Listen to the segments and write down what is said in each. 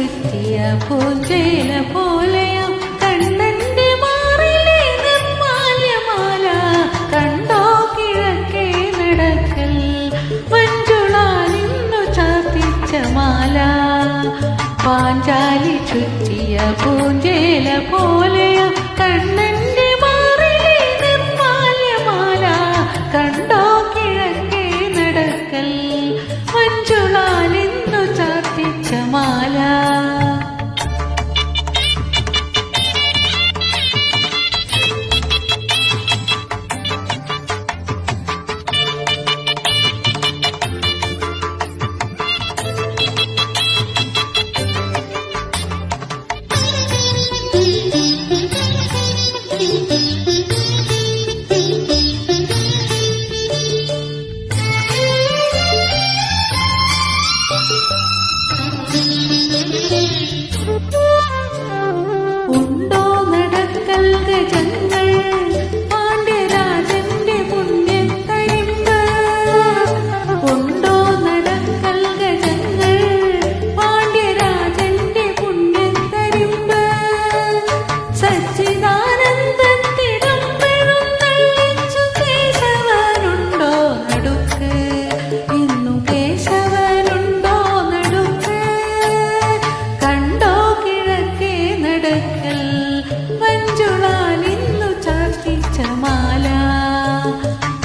ചുറ്റിയ പൂഞ്ചേല പോലെയാ കണ്ണന്റെ മാറിലെ മാല. കണ്ടോ കിഴക്കേ നടക്കൽ. മഞ്ചുളാലിന്നു ചാത്തിച്ച മാല. പാഞ്ചാലി ചുറ്റിയ പൂഞ്ചേല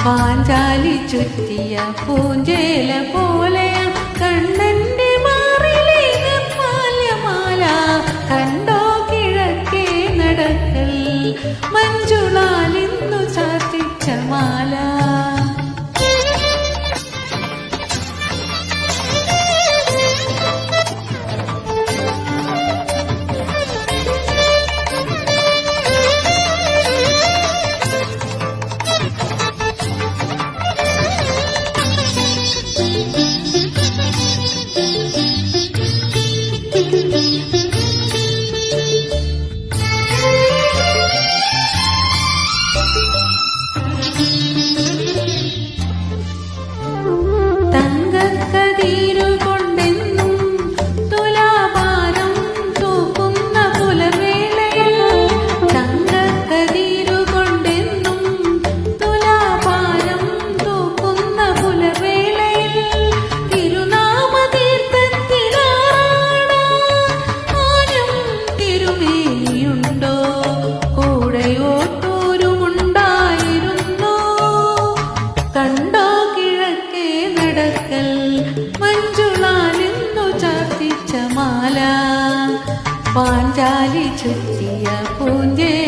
പാഞ്ചാലി ചുറ്റിയ പൂഞ്ചേല പോലെയ കണ്ണന്റെ പാഞ്ചാലി ചുറ്റിയ പൂഞ്ചേല